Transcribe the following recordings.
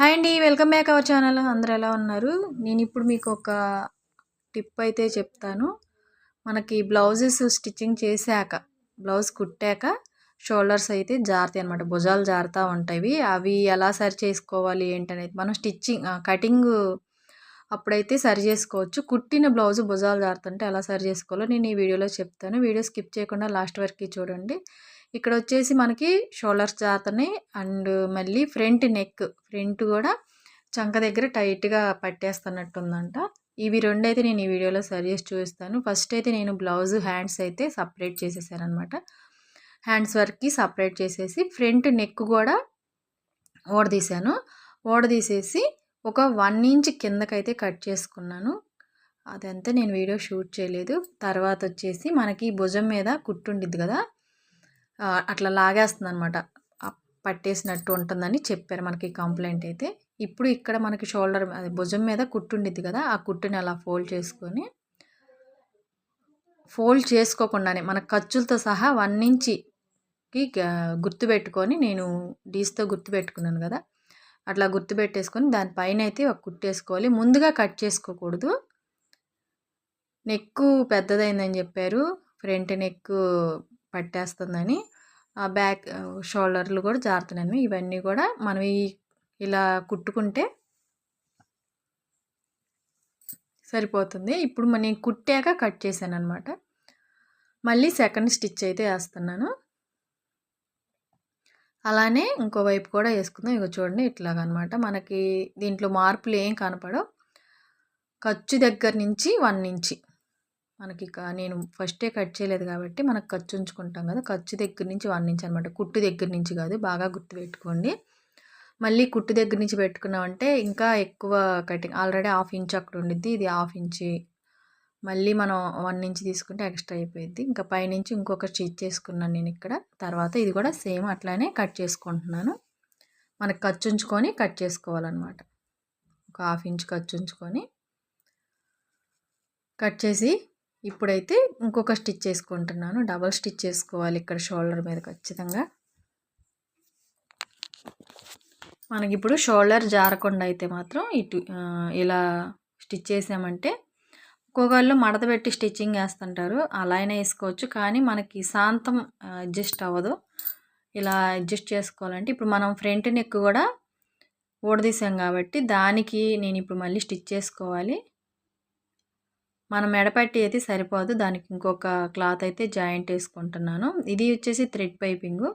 Hi అండి welcome back our channel. అందరూ ఎలా ఉన్నారు? నేను ఇప్పుడు మీకు ఒక టిప్ అయితే చెప్తాను. మనకి బ్లౌజెస్ స్టిచ్చింగ్ చేశాక బ్లౌజ్ కుట్టాక షోల్డర్స్ అయితే జారుతాయి అనమాట భుజాలు జారుతూ ఉంటాయి. అవి ఎలా సరి చేసుకోవాలి ఏంటనేది మనం స్టిచ్చింగ్ కటింగ్ అప్పుడైతే సరి చేసుకోవచ్చు. కుట్టిన బ్లౌజ్ భుజాలు జారుతుంటే ఎలా సరి చేసుకోవాలో నేను ఈ వీడియోలో చెప్తాను. వీడియో స్కిప్ చేయకుండా లాస్ట్ వరకు చూడండి. ఇక్కడ వచ్చేసి మనకి షోల్డర్స్ జాతని అండ్ మళ్ళీ ఫ్రంట్ నెక్ ఫ్రంట్ కూడా చంక దగ్గర టైట్గా పట్టేస్తున్నట్టుందంట. ఇవి రెండు అయితే నేను ఈ వీడియోలో సరి చేసి చూపిస్తాను. ఫస్ట్ అయితే నేను బ్లౌజ్ హ్యాండ్స్ అయితే సపరేట్ చేసేసానమాట అనమాట హ్యాండ్స్ వర్క్కి సపరేట్ చేసేసి ఫ్రంట్ నెక్ కూడా ఓడదీశాను. ఓడదీసేసి ఒక వన్ ఇంచ్ కిందకైతే కట్ చేసుకున్నాను. అదంతా నేను వీడియో షూట్ చేయలేదు. తర్వాత వచ్చేసి మనకి భుజం మీద కుట్టుండిద్ది కదా అట్లా లాగేస్తుంది అనమాట పట్టేసినట్టు ఉంటుందని చెప్పారు మనకి కంప్లైంట్ అయితే. ఇప్పుడు ఇక్కడ మనకి షోల్డర్ అది భుజం మీద కుట్టుండిద్ది కదా ఆ కుట్టుని అలా ఫోల్డ్ చేసుకొని ఫోల్డ్ చేసుకోకుండానే మన ఖర్చులతో సహా వన్ ఇంచ్కి గుర్తుపెట్టుకొని నేను డీస్తో గుర్తుపెట్టుకున్నాను కదా అట్లా గుర్తుపెట్టేసుకొని దానిపైన అయితే ఒక కుట్టేసుకోవాలి. ముందుగా కట్ చేసుకోకూడదు. నెక్కు పెద్దదైందని చెప్పారు. ఫ్రంట్ నెక్ పట్టేస్తుందని. ఆ బ్యాక్ షోల్డర్లు కూడా జారుతున్నాను. ఇవన్నీ కూడా మనం ఇలా కుట్టుకుంటే సరిపోతుంది. ఇప్పుడు నేను కుట్టాక కట్ చేశాను అనమాట మళ్ళీ సెకండ్ స్టిచ్ అయితే వేస్తున్నాను. అలానే ఇంకోవైపు కూడా వేసుకుందాం ఇక చూడండి ఇట్లాగనమాట. మనకి దీంట్లో మార్పులు ఏం కనపడవు. ఖర్చు దగ్గర నుంచి వన్ ఇంచి మనకి నేను ఫస్టే కట్ చేయలేదు కాబట్టి మనకు ఖర్చు ఉంచుకుంటాం కదా. ఖర్చు దగ్గర నుంచి వన్ ఇంచ్ అనమాట. కుట్టు దగ్గర నుంచి కాదు. బాగా గుర్తుపెట్టుకోండి మళ్ళీ కుట్టు దగ్గర నుంచి పెట్టుకున్నామంటే ఇంకా ఎక్కువ కటింగ్ ఆల్రెడీ హాఫ్ ఇంచ్ అక్కడ ఉండిద్ది. ఇది హాఫ్ ఇంచి మళ్ళీ మనం వన్ ఇంచ్ తీసుకుంటే ఎక్స్ట్రా అయిపోయింది ఇంకా పైనుంచి ఇంకొక స్టిచ్ చేసుకున్నాను నేను ఇక్కడ. తర్వాత ఇది కూడా సేమ్ అట్లానే కట్ చేసుకుంటున్నాను. మనకు ఖర్చు ఉంచుకొని కట్ చేసుకోవాలన్నమాట. ఒక హాఫ్ ఇంచ్ ఖర్చు ఉంచుకొని కట్ చేసి ఇప్పుడైతే ఇంకొక స్టిచ్ చేసుకుంటున్నాను. డబల్ స్టిచ్ చేసుకోవాలి ఇక్కడ షోల్డర్ మీద ఖచ్చితంగా. మనకి ఇప్పుడు షోల్డర్ జారకుండా అయితే మాత్రం ఇటు ఇలా స్టిచ్ చేసామంటే ఒక్కొక్కళ్ళు మడత పెట్టి స్టిచ్చింగ్ వేస్తుంటారు. అలా అయినా వేసుకోవచ్చు. కానీ మనకి శాంతం అడ్జస్ట్ అవ్వదు. ఇలా అడ్జస్ట్ చేసుకోవాలంటే ఇప్పుడు మనం ఫ్రంట్ నెక్ కూడా ఊడదీసాం కాబట్టి దానికి నేను ఇప్పుడు మళ్ళీ స్టిచ్ చేసుకోవాలి. మనం మెడపట్టి అయితే సరిపోదు. దానికి ఇంకొక క్లాత్ అయితే జాయింట్ వేసుకుంటున్నాను. ఇది వచ్చేసి థ్రెడ్ పైపింగు.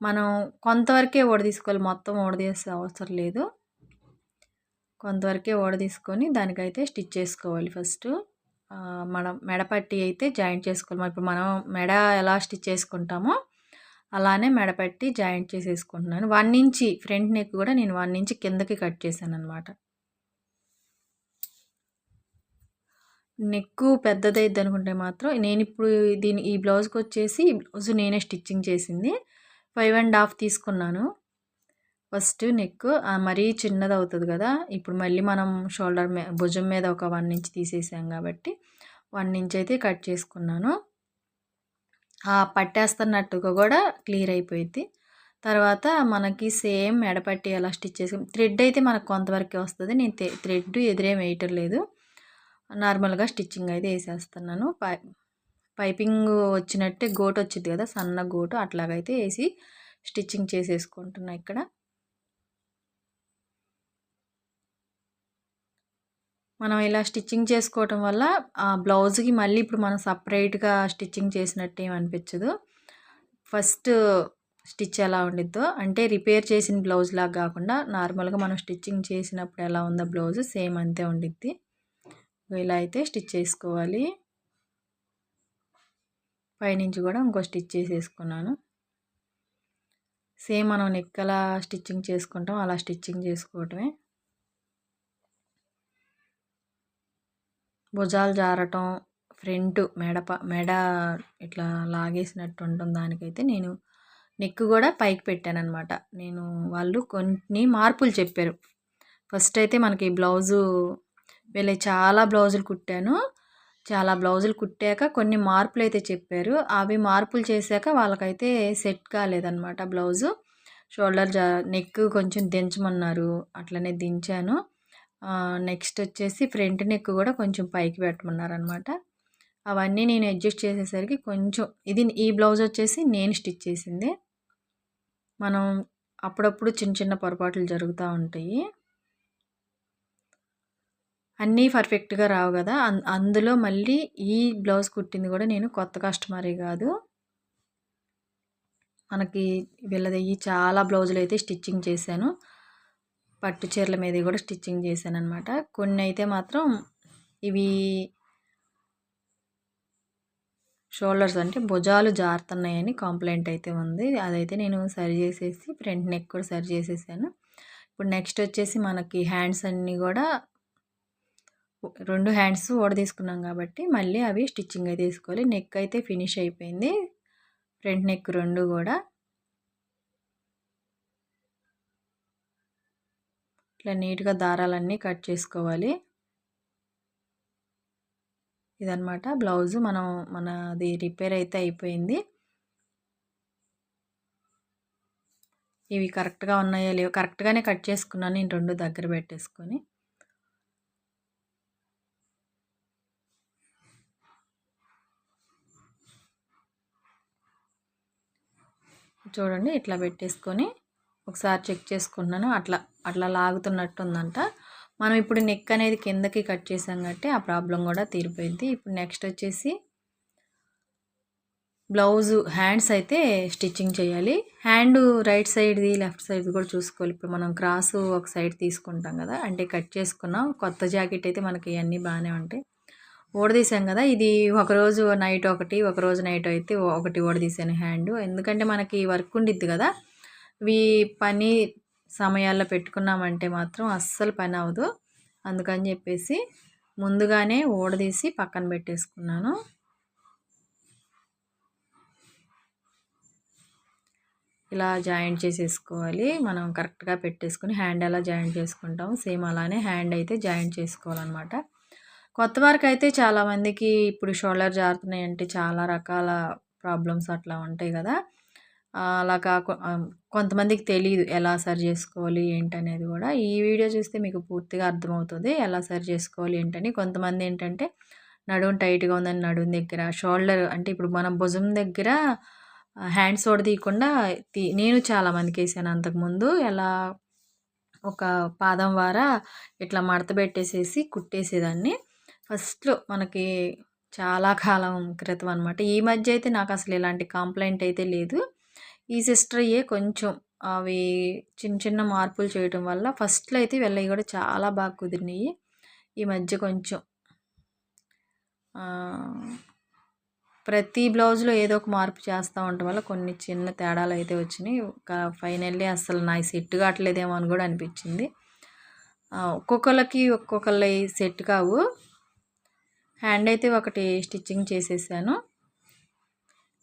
మనం కొంతవరకే ఓడదీసుకోవాలి మొత్తం ఓడదీసే అవసరం లేదు. కొంతవరకే ఓడ తీసుకొని దానికైతే స్టిచ్ చేసుకోవాలి ఫస్ట్. మనం మెడపట్టి అయితే జాయింట్ చేసుకోవాలి. ఇప్పుడు మనం మెడ ఎలా స్టిచ్ చేసుకుంటామో అలానే మెడపట్టి జాయింట్ చేసేసుకుంటున్నాను. వన్ ఇంచి ఫ్రంట్ నెక్ కూడా నేను వన్ ఇంచి కిందకి కట్ చేశాను అనమాట నెక్కు పెద్దదైద్ది అనుకుంటే మాత్రం నేను ఇప్పుడు దీని ఈ బ్లౌజ్కి వచ్చేసి ఈ బ్లౌజ్ నేనే స్టిచ్చింగ్ చేసింది. ఫైవ్ అండ్ హాఫ్ తీసుకున్నాను. ఫస్ట్ నెక్ మరీ చిన్నది అవుతుంది కదా. ఇప్పుడు మళ్ళీ మనం షోల్డర్ మే భుజం మీద ఒక వన్ ఇంచ్ తీసేసాం కాబట్టి వన్ ఇంచ్ అయితే కట్ చేసుకున్నాను. పట్టేస్తున్నట్టుగా కూడా క్లియర్ అయిపోయింది తర్వాత మనకి సేమ్ ఎడపట్టి ఎలా స్టిచ్ చేసి థ్రెడ్ అయితే మనకు కొంతవరకే వస్తుంది. నేను థ్రెడ్ ఎదురేం వేయటం లేదు. నార్మల్గా స్టిచ్చింగ్ అయితే వేసేస్తున్నాను. పై పైపింగ్ వచ్చినట్టే గోటు వచ్చింది కదా సన్న గోటు అట్లాగైతే వేసి స్టిచ్చింగ్ చేసేసుకుంటున్నా ఇక్కడ. మనం ఇలా స్టిచ్చింగ్ చేసుకోవటం వల్ల ఆ బ్లౌజ్కి మళ్ళీ ఇప్పుడు మనం సపరేట్గా స్టిచ్చింగ్ చేసినట్టు అనిపించదు. ఫస్ట్ స్టిచ్ ఎలా ఉండిద్దో అంటే రిపేర్ చేసిన బ్లౌజ్ లాగా కాకుండా నార్మల్గా మనం స్టిచ్చింగ్ చేసినప్పుడు ఎలా ఉందో బ్లౌజ్ సేమ్ అంతే ఉండిద్ది. ఇలా అయితే స్టిచ్ చేసుకోవాలి. పైనుంచి కూడా ఇంకో స్టిచ్ చేసేసుకున్నాను. సేమ్ మనం నెక్ ఎలా స్టిచ్చింగ్ చేసుకుంటాం అలా స్టిచ్చింగ్ చేసుకోవటమే. భుజాలు జారటం ఫ్రంట్ మెడప మెడ ఇట్లా లాగేసినట్టు ఉంటుంది దానికైతే నేను నెక్ కూడా పైకి పెట్టాను అనమాట నేను వాళ్ళు కొన్ని మార్పులు చెప్పారు. ఫస్ట్ అయితే మనకి బ్లౌజు వీళ్ళకి చాలా బ్లౌజులు కుట్టాను. చాలా బ్లౌజులు కుట్టాక కొన్ని మార్పులు అయితే చెప్పారు. అవి మార్పులు చేశాక వాళ్ళకైతే సెట్ కాలేదన్నమాట బ్లౌజు. షోల్డర్ జా నెక్ కొంచెం దించమన్నారు. అట్లనే దించాను. నెక్స్ట్ వచ్చేసి ఫ్రంట్ నెక్ కూడా కొంచెం పైకి పెట్టమన్నారు అనమాట అవన్నీ నేను అడ్జస్ట్ చేసేసరికి కొంచెం ఇది ఈ బ్లౌజ్ వచ్చేసి నేను స్టిచ్ చేసింది. మనం అప్పుడప్పుడు చిన్న చిన్న పొరపాట్లు జరుగుతూ ఉంటాయి. అన్నీ పర్ఫెక్ట్గా రావు కదా అందులో మళ్ళీ ఈ బ్లౌజ్ కుట్టింది కూడా నేను కొత్త కస్టమరే కాదు. మనకి వీళ్ళది చాలా బ్లౌజులు అయితే స్టిచ్చింగ్ చేశాను. పట్టు చీరల మీద కూడా స్టిచ్చింగ్ చేశాను అనమాట కొన్ని అయితే మాత్రం ఇవి షోల్డర్స్ అంటే భుజాలు జారుతున్నాయని కంప్లైంట్ అయితే ఉంది. అదైతే నేను సరి చేసేసి ఫ్రంట్ నెక్ కూడా సరి చేసేసాను. ఇప్పుడు నెక్స్ట్ వచ్చేసి మనకి హ్యాండ్స్ అన్నీ కూడా రెండు హ్యాండ్స్ ఓడ తీసుకున్నాం కాబట్టి మళ్ళీ అవి స్టిచ్చింగ్ అయితే తీసుకోవాలి. నెక్ అయితే ఫినిష్ అయిపోయింది. ఫ్రంట్ నెక్ రెండు కూడా. ఇట్లా నీట్గా దారాలన్నీ కట్ చేసుకోవాలి. ఇదనమాట బ్లౌజు. మనం మనది రిపేర్ అయితే అయిపోయింది. ఇవి కరెక్ట్గా ఉన్నాయో లేవో కరెక్ట్గానే కట్ చేసుకున్నాను. నేను రెండు దగ్గర పెట్టేసుకొని. చూడండి ఇట్లా పెట్టేసుకొని ఒకసారి చెక్ చేసుకుంటున్నాను. అట్లా అట్లా లాగుతున్నట్టు ఉందంట మనం ఇప్పుడు నెక్ అనేది కిందకి కట్ చేసాం కాబట్టి ఆ ప్రాబ్లం కూడా తీరిపోయింది. ఇప్పుడు నెక్స్ట్ వచ్చేసి బ్లౌజు హ్యాండ్స్ అయితే స్టిచ్చింగ్ చేయాలి. హ్యాండ్ రైట్ సైడ్ది లెఫ్ట్ సైడ్ది కూడా చూసుకోవాలి. ఇప్పుడు మనం క్రాస్ ఒక సైడ్ తీసుకుంటాం కదా అంటే కట్ చేసుకున్నాం. కొత్త జాకెట్ అయితే మనకి ఇవన్నీ బాగానే ఉంటాయి. ఓడదీసాం కదా ఇది ఒకరోజు నైట్ ఒకటి ఒకరోజు నైట్ అయితే ఒకటి ఓడదీసాను హ్యాండ్ ఎందుకంటే మనకి వర్క్ ఉండిద్ది కదా ఇవి పని సమయాల్లో పెట్టుకున్నామంటే మాత్రం అస్సలు పని అవ్వదు. అందుకని చెప్పేసి ముందుగానే ఊడదీసి పక్కన పెట్టేసుకున్నాను. ఇలా జాయింట్ చేసేసుకోవాలి. మనం కరెక్ట్గా పెట్టేసుకుని హ్యాండ్ ఎలా జాయింట్ చేసుకుంటాం. సేమ్ అలానే హ్యాండ్ అయితే జాయింట్ చేసుకోవాలన్నమాట. కొత్త వారికి అయితే చాలామందికి ఇప్పుడు షోల్డర్ జారుతున్నాయి అంటే చాలా రకాల ప్రాబ్లమ్స్ అట్లా ఉంటాయి కదా. అలా కాకు కొంతమందికి తెలియదు ఎలా సరి చేసుకోవాలి ఏంటనేది కూడా. ఈ వీడియో చూస్తే మీకు పూర్తిగా అర్థమవుతుంది ఎలా సరి చేసుకోవాలి ఏంటని. కొంతమంది ఏంటంటే నడుము టైట్గా ఉందని నడుము దగ్గర షోల్డర్ అంటే ఇప్పుడు మనం భుజం దగ్గర హ్యాండ్స్ ఓడ తీయకుండా నేను చాలామందికి వేసాను అంతకుముందు. ఎలా ఒక పాదం వారా ఇట్లా మడత పెట్టేసేసి కుట్టేసేదాన్ని. ఫస్ట్లో మనకి చాలా కాలం క్రితం అనమాట ఈ మధ్య అయితే నాకు అసలు ఇలాంటి కంప్లైంట్ అయితే లేదు. ఈ సిస్టర్ అయ్యే కొంచెం అవి చిన్న చిన్న మార్పులు చేయడం వల్ల ఫస్ట్లో అయితే వెళ్ళవి కూడా చాలా బాగా కుదిరినాయి ఈ మధ్య కొంచెం ప్రతి బ్లౌజ్లో ఏదో ఒక మార్పు చేస్తూ ఉండటం వల్ల కొన్ని చిన్న తేడాలు అయితే వచ్చినాయి. ఫైనల్లీ అసలు నా సెట్ కావట్లేదేమో అని కూడా అనిపించింది. ఒక్కొక్కళ్ళకి ఒక్కొక్కళ్ళ సెట్ కావు. హ్యాండ్ అయితే ఒకటి స్టిచ్చింగ్ చేసేసాను.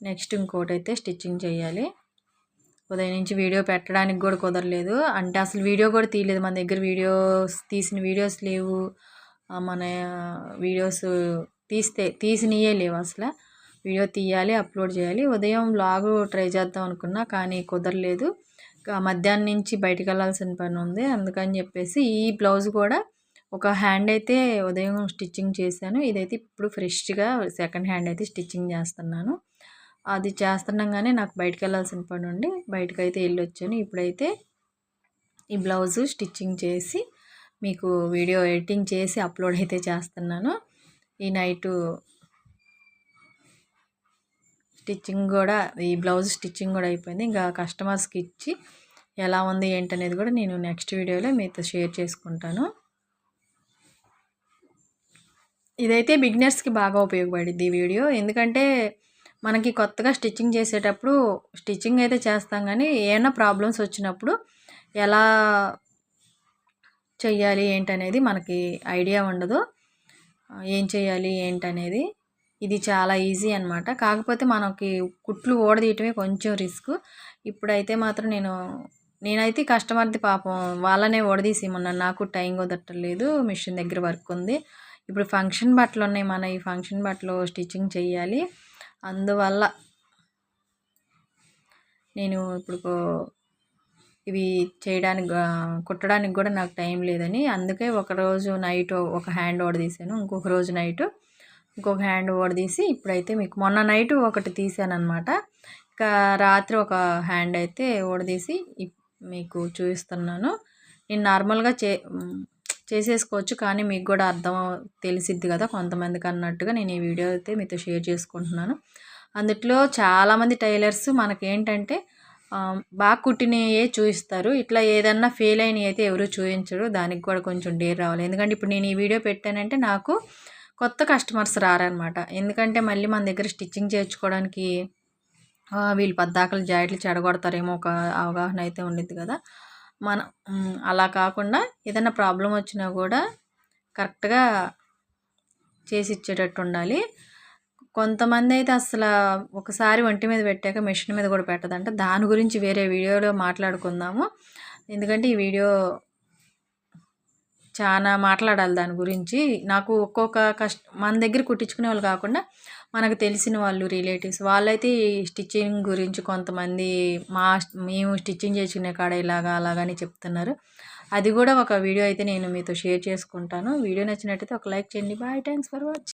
నెక్స్ట్ ఇంకోటి అయితే స్టిచ్చింగ్ చేయాలి. ఉదయం నుంచి వీడియో పెట్టడానికి కూడా కుదరలేదు. అంటే అసలు వీడియో కూడా తీయలేదు. మన దగ్గర వీడియోస్ తీసిన వీడియోస్ లేవు. మన వీడియోస్ తీస్తే తీసినయే లేవు అసలు. వీడియో తీయాలి అప్లోడ్ చేయాలి. ఉదయం లాగు ట్రై చేద్దాం అనుకున్నా కానీ కుదరలేదు. మధ్యాహ్నం నుంచి బయటకు వెళ్ళాల్సిన పని ఉంది. అందుకని చెప్పేసి ఈ బ్లౌజ్ కూడా ఒక హ్యాండ్ అయితే ఉదయం స్టిచ్చింగ్ చేశాను. ఇదైతే ఇప్పుడు ఫ్రెష్గా సెకండ్ హ్యాండ్ అయితే స్టిచ్చింగ్ చేస్తున్నాను. అది చేస్తుండగానే నాకు బయటకు వెళ్ళాల్సిన పని ఉండి బయటకు అయితే వెళ్ళి వచ్చాను ఇప్పుడైతే ఈ బ్లౌజు స్టిచ్చింగ్ చేసి మీకు వీడియో ఎడిటింగ్ చేసి అప్లోడ్ అయితే చేస్తున్నాను. ఈ నైటు స్టిచ్చింగ్ కూడా ఈ బ్లౌజ్ స్టిచ్చింగ్ కూడా అయిపోయింది. ఇంకా కస్టమర్స్కి ఇచ్చి ఎలా ఉంది ఏంటనేది కూడా నేను నెక్స్ట్ వీడియోలో మీతో షేర్ చేసుకుంటాను. ఇదైతే బిగినర్స్కి బాగా ఉపయోగపడింది ఈ వీడియో. ఎందుకంటే మనకి కొత్తగా స్టిచ్చింగ్ చేసేటప్పుడు స్టిచ్చింగ్ అయితే చేస్తాం కానీ ఏమైనా ప్రాబ్లమ్స్ వచ్చినప్పుడు ఎలా చెయ్యాలి ఏంటనేది మనకి ఐడియా ఉండదు. ఏం చేయాలి ఏంటనేది ఇది చాలా ఈజీ అనమాట కాకపోతే మనకి కుట్లు ఓడదీయటమే కొంచెం రిస్క్. ఇప్పుడైతే మాత్రం నేను నేనైతే కస్టమర్ది పాపం వాళ్ళనే ఓడదీసి మొన్న నాకు టైం కుదరట్లేదు మిషన్ దగ్గర వర్క్ ఉంది. ఇప్పుడు ఫంక్షన్ బట్టలు ఉన్నాయి మన ఈ ఫంక్షన్ బట్టలు స్టిచ్చింగ్ చేయాలి అందువల్ల నేను ఇప్పుడు ఇవి చేయడానికి కుట్టడానికి కూడా నాకు టైం లేదని అందుకే ఒకరోజు నైట్ ఒక హ్యాండ్ తీసాను ఇంకొక రోజు నైట్ ఇంకొక హ్యాండ్ తీసి ఇప్పుడైతే మీకు మొన్న నైట్ ఒకటి తీసాను అనమాట ఇంకా రాత్రి ఒక హ్యాండ్ అయితే ఓడదీసి మీకు చూపిస్తున్నాను. నేను నార్మల్గా చే చేసేసుకోవచ్చు కానీ మీకు కూడా అర్థం తెలిసిద్ది కదా కొంతమందికి అన్నట్టుగా నేను ఈ వీడియో అయితే మీతో షేర్ చేసుకుంటున్నాను. అందుట్లో చాలామంది టైలర్స్ మనకేంటంటే బాగా కుట్టినయే చూపిస్తారు ఇట్లా ఏదన్నా ఫెయిల్ అయినవి అయితే ఎవరు చూపించరు దానికి కూడా కొంచెం డేర్ రావాలి. ఎందుకంటే ఇప్పుడు నేను ఈ వీడియో పెట్టానంటే నాకు కొత్త కస్టమర్స్ రారనమాట ఎందుకంటే మళ్ళీ మన దగ్గర స్టిచ్చింగ్ చేర్చుకోవడానికి వీళ్ళు పద్దాకలు జాకెట్లు చెడగొడతారేమో ఒక అవగాహన అయితే ఉండిద్ది కదా. మన అలా కాకుండా ఏదైనా ప్రాబ్లం వచ్చినా కూడా కరెక్ట్గా చేసి ఇచ్చేటట్టు ఉండాలి. కొంతమంది అయితే అసలు ఒకసారి ఒంటి మీద పెట్టాక మిషన్ మీద కూడా పెట్టదంట. దాని గురించి వేరే వీడియోలో మాట్లాడుకుందాము. ఎందుకంటే ఈ వీడియో చాలా మాట్లాడాలి దాని గురించి. నాకు ఒక్కొక్క కష్ట మన దగ్గర కుట్టించుకునే వాళ్ళు కాకుండా మనకు తెలిసిన వాళ్ళు రిలేటివ్స్ వాళ్ళైతే ఈ స్టిచ్చింగ్ గురించి కొంతమంది మా మేము స్టిచ్చింగ్ చేసుకునే కాడ ఇలాగా అలాగని చెప్తున్నారు. అది కూడా ఒక వీడియో అయితే నేను మీతో షేర్ చేసుకుంటాను. వీడియో నచ్చినట్టయితే ఒక లైక్ చేయండి. Bye thanks for watching